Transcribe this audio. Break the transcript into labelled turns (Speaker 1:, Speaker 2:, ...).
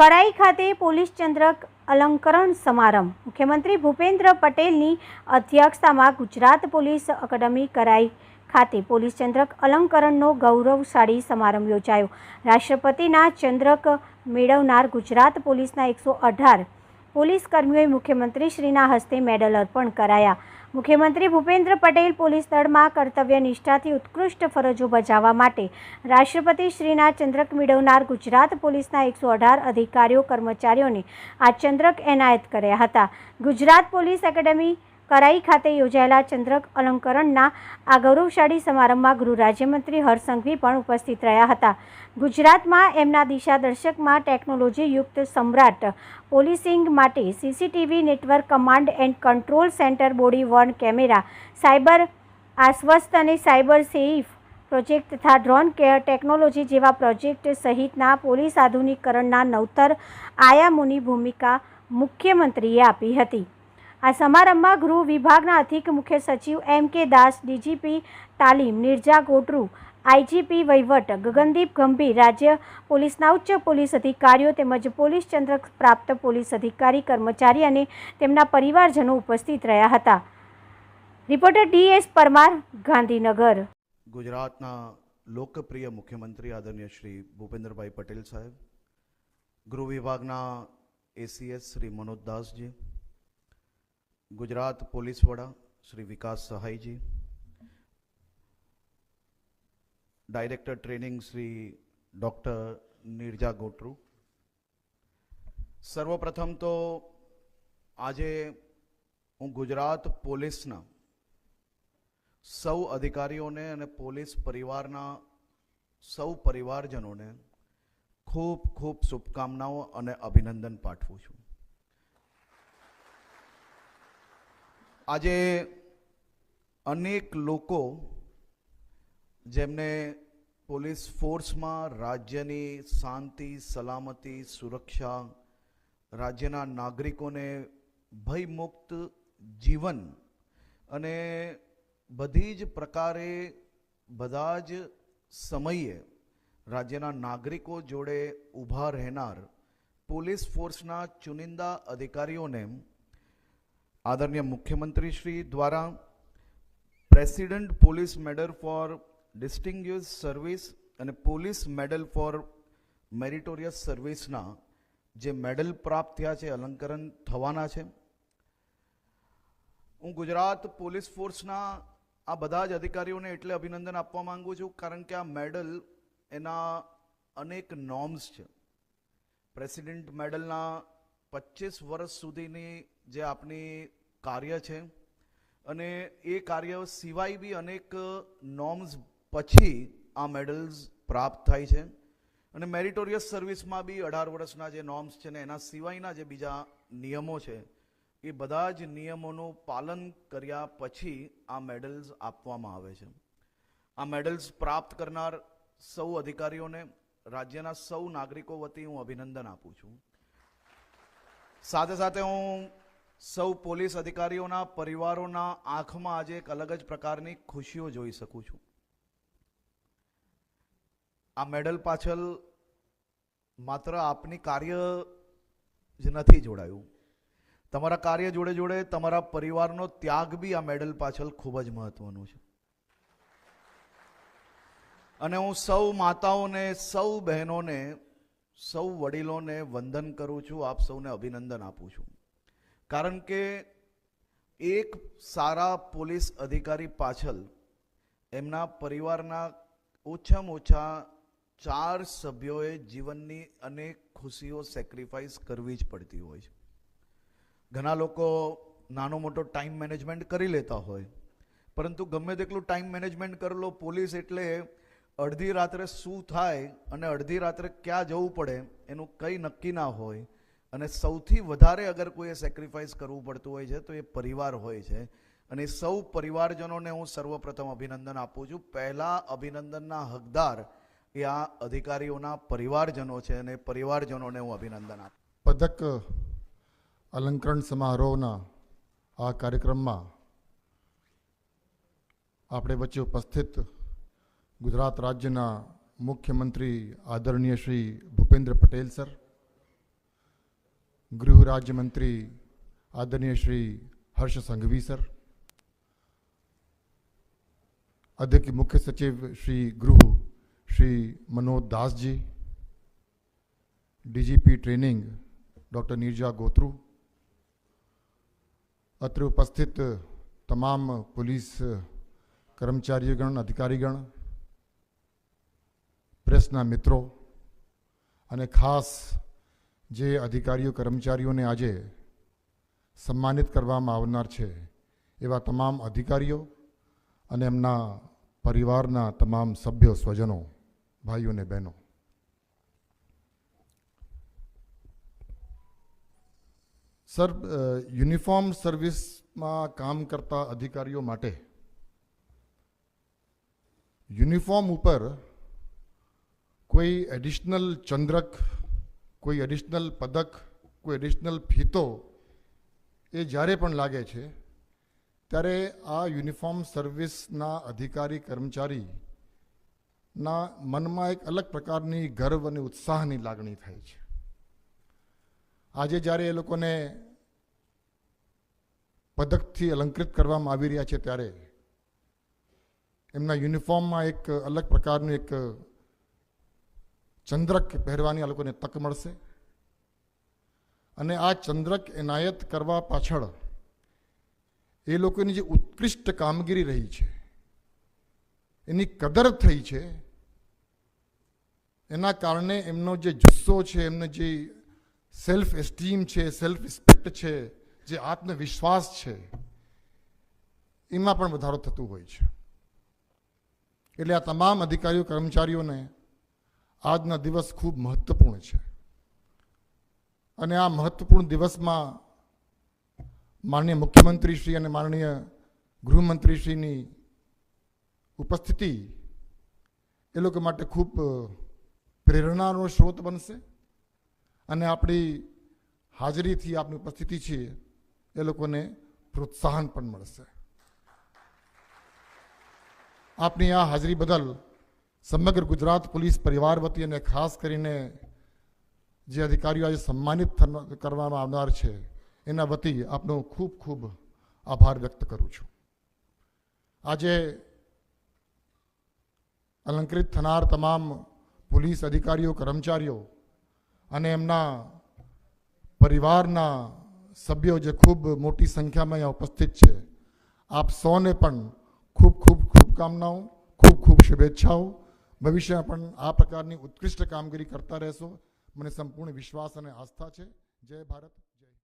Speaker 1: કરાઈ ખાતે પોલીસ ચંદ્રક અલંકરણ સમારંભ. મુખ્યમંત્રી ભૂપેન્દ્ર પટેલની અધ્યક્ષતામાં ગુજરાત પોલીસ અકાદમી કરાઈ ખાતે પોલીસ ચંદ્રક અલંકરણનો ગૌરવશાળી સમારંભ યોજાયો. રાષ્ટ્રપતિના ચંદ્રક મેળવનાર ગુજરાત પોલીસના એકસો અઢાર પોલીસ કર્મીઓએ મુખ્યમંત્રીશ્રીના હસ્તે મેડલ અર્પણ કરાયા. મુખ્યમંત્રી ભૂપેન્દ્ર પટેલ પોલીસ દળમાં કર્તવ્ય નિષ્ઠાથી ઉત્કૃષ્ટ ફરજો બજાવવા માટે રાષ્ટ્રપતિ શ્રીના ચંદ્રક મેળવનાર ગુજરાત પોલીસના એકસો અઢાર અધિકારીઓ કર્મચારીઓને આ ચંદ્રક એનાયત કર્યા હતા. ગુજરાત પોલીસ એકેડમી કરાઈ ખાતે યોજાયેલા ચંદ્રક અલંકરણના આ ગૌરવશાળી સમારંભમાં ગૃહ રાજ્યમંત્રી હરસંઘવી પણ ઉપસ્થિત રહ્યા હતા. ગુજરાતમાં એમના દિશાદર્શકમાં ટેકનોલોજીયુક્ત સમ્રાટ પોલીસિંગ માટે CCTV network command and control centre body one camera, cyber આશ્વસ્ત અને સાયબર સેફ પ્રોજેક્ટ તથા ડ્રોન કેર ટેકનોલોજી જેવા પ્રોજેક્ટ સહિતના પોલીસ આધુનિકરણના નવતર આયામોની ભૂમિકા મુખ્યમંત્રીએ આપી હતી. આ સમારંભમાં ગૃહ વિભાગના અધિક મુખ્ય સચિવ એમ કે દાસ, ડીજીપી તાલીમ, નિર્જા ગોટરુ, આઈજીપી વહીવટ, ગગનદીપ ગંભીર, રાજ્ય પોલીસના ઉચ્ચ પોલીસ અધિકારીઓ તેમજ પોલીસ ચંદ્રક પ્રાપ્ત પોલીસ અધિકારી, કર્મચારી અને તેમના પરિવારજનો ઉપસ્થિત રહ્યા હતા. Reporter D S Parmar, Gandhinagar.
Speaker 2: ગુજરાતના લોકપ્રિય મુખ્યમંત્રી આદરણીય શ્રી ભૂપેન્દ્રભાઈ પટેલ સાહેબ, ગૃહ વિભાગના એસીએસ શ્રી મનોજ દાસજી ગુજરાત પોલીસ વડા Shri Vikas Sahayji, director training Shri doctor Nirja Gotru. સર્વપ્રથમ તો આજે હું ગુજરાત પોલીસના સૌ અધિકારીઓને અને પોલીસ પરિવારના સૌ પરિવારજનોને ખૂબ ખૂબ શુભકામનાઓ અને અભિનંદન પાઠવું છું. આજે અનેક લોકો જેમને પોલીસ ફોર્સમાં રાજ્યની શાંતિ, સલામતી, સુરક્ષા, રાજ્યના નાગરિકોને ભયમુક્ત જીવન અને બધી જ પ્રકારે બધા જ સમયે રાજ્યના નાગરિકો જોડે ઊભા રહેનાર પોલીસ ફોર્સના ચુનિંદા અધિકારીઓને આદરણીય મુખ્યમંત્રી શ્રી દ્વારા president police medal for distinguished service અને પોલીસ મેડલ ફોર મેરિટોરિયસ સર્વિસના જે મેડલ પ્રાપ્ત થયા છે, અલંકરણ થવાના છે. હું ગુજરાત પોલીસ ફોર્સના આ બધા જ અધિકારીઓને એટલે અભિનંદન આપવા માંગુ છું, કારણ કે આ મેડલ એના અનેક નોર્મ્સ છે. પ્રેસિડેન્ટ મેડલના પચીસ વર્ષ સુધીની જે આપની કાર્ય છે. અને એ કાર્ય સિવાય બી અનેક નોર્મ્સ પછી આ મેડલ્સ પ્રાપ્ત થાય છે. અને મેરિટોરિયસ સર્વિસમાં બી અઢાર વર્ષના જે નોર્મ્સ છે ને એના સિવાયના જે બીજા નિયમો છે, એ બધા જ નિયમોનું પાલન કર્યા પછી આ મેડલ્સ આપવામાં આવે છે. આ મેડલ્સ પ્રાપ્ત કરનાર સૌ અધિકારીઓને, રાજ્યના સૌ નાગરિકો વતી હું અભિનંદન આપું છું. સાથે સાથે હું સૌ પોલીસ અધિકારીઓના પરિવારોના આંખમાં આજે એક અલગ જ પ્રકારની ખુશીઓ જોઈ શકું છું. આ મેડલ પાછળ માત્ર આપની કાર્ય જ નથી જોડાયું. તમારા કાર્ય જોડે જોડે તમારા પરિવારનો ત્યાગ બી આ મેડલ પાછળ ખૂબ જ મહત્વનો છે. અને હું સૌ માતાઓને, સૌ બહેનોને, સૌ વડીલોને વંદન કરું છું, આપ સૌને અભિનંદન આપું છું. કારણ કે એક સારા પોલીસ અધિકારી પાછળ એમના પરિવારના ઓછામાં ઓછા ચાર સભ્યોએ જીવનની અનેક ખુશીઓ સેક્રિફાઈસ કરવી જ પડતી હોય છે. ઘણા લોકો નાનો મોટો ટાઈમ મેનેજમેન્ટ કરી લેતા હોય, પરંતુ ગમે તેટલું ટાઈમ મેનેજમેન્ટ કરેલો પોલીસ એટલે અડધી રાત્રે શું થાય અને અડધી રાત્રે ક્યાં જવું પડે એનું કંઈ નક્કી ના હોય અને સૌથી વધારે અગર કોઈએ સેક્રિફાઈસ કરવું પડતું હોય છે, તો એ પરિવાર હોય છે. અને સૌ પરિવારજનોને હું સર્વપ્રથમ અભિનંદન આપું છું. પહેલાં અભિનંદનના હકદાર એ આ અધિકારીઓના પરિવારજનો છે અને પરિવારજનોને હું અભિનંદન આપું.
Speaker 3: પદક અલંકરણ સમારોહના આ કાર્યક્રમમાં આપણે વચ્ચે ઉપસ્થિત ગુજરાત રાજ્યના મુખ્યમંત્રી આદરણીય શ્રી ભૂપેન્દ્ર પટેલ સર ગૃહ રાજ્યમંત્રી આદરણીય શ્રી હર્ષ સંઘવી સર અધ્યક્ષ મુખ્ય સચિવ શ્રી ગૃહ શ્રી મનોજ દાસજી DGP training doctor Neerja Gotru અત્રે ઉપસ્થિત તમામ પોલીસ કર્મચારીગણ અધિકારીગણ પ્રેસના મિત્રો અને ખાસ જે અધિકારીઓ, કર્મચારીઓને આજે સન્માનિત કરવામાં આવનાર છે, એવા તમામ અધિકારીઓ અને એમના પરિવારના તમામ સભ્યો, સ્વજનો, ભાઈઓ અને બહેનો. સર યુનિફોર્મ સર્વિસમાં કામ કરતા અધિકારીઓ માટે યુનિફોર્મ ઉપર કોઈ એડિશનલ ચંદ્રક કોઈ એડિશનલ પદક કોઈ એડિશનલ ફીતો એ જ્યારે પણ લાગે છે, ત્યારે આ યુનિફોર્મ સર્વિસના અધિકારી કર્મચારી ના મનમાં એક અલગ પ્રકારની ગર્વ અને ઉત્સાહની લાગણી થાય છે. આજે જ્યારે એ લોકોને પદકથી અલંકૃત કરવામાં આવી રહ્યા છે, ત્યારે એમના યુનિફોર્મમાં એક અલગ પ્રકારનું એક ચંદ્રક પહેરવાની આ લોકોને તક મળશે. અને આ ચંદ્રક એનાયત કરવા પાછળ એ લોકોની જે ઉત્કૃષ્ટ કામગીરી રહી છે, એની કદર થઈ છે, એના કારણે એમનો જે જુસ્સો છે, એમનો જે સેલ્ફ એસ્ટીમ છે સેલ્ફ રિસ્પેક્ટ છે, જે આત્મવિશ્વાસ છે, એમાં પણ વધારો થતું હોય છે. એટલે આ તમામ અધિકારીઓ, કર્મચારીઓને આજના દિવસ ખૂબ મહત્વપૂર્ણ છે. અને આ મહત્વપૂર્ણ દિવસમાં માનનીય મુખ્યમંત્રીશ્રી અને માનનીય ગૃહમંત્રીશ્રીની ઉપસ્થિતિ એ લોકો માટે ખૂબ પ્રેરણાનો સ્ત્રોત બનશે. અને આપણી હાજરીથી આપની ઉપસ્થિતિ છે એ લોકોને પ્રોત્સાહન પણ મળશે. આપની આ હાજરી બદલ સમગ્ર ગુજરાત પોલીસ પરિવાર વતી અને ખાસ કરીને જે અધિકારીઓ આજે સન્માનિત કરવામાં આવનાર છે, એના વતી આપનો ખૂબ ખૂબ આભાર વ્યક્ત કરું છું. આજે અલંકૃત થનાર તમામ પોલીસ અધિકારીઓ, કર્મચારીઓ અને એમના પરિવારના સભ્યો જે ખૂબ મોટી સંખ્યામાં અહીંયા ઉપસ્થિત છે, આપ સૌને પણ ખૂબ ખૂબ શુભકામનાઓ, ખૂબ ખૂબ શુભેચ્છાઓ. ભવિષ્યમાં પણ આ પ્રકારની ઉત્કૃષ્ટ કામગીરી કરતા રહેશો. મને સંપૂર્ણ વિશ્વાસ અને આસ્થા છે. જય ભારત.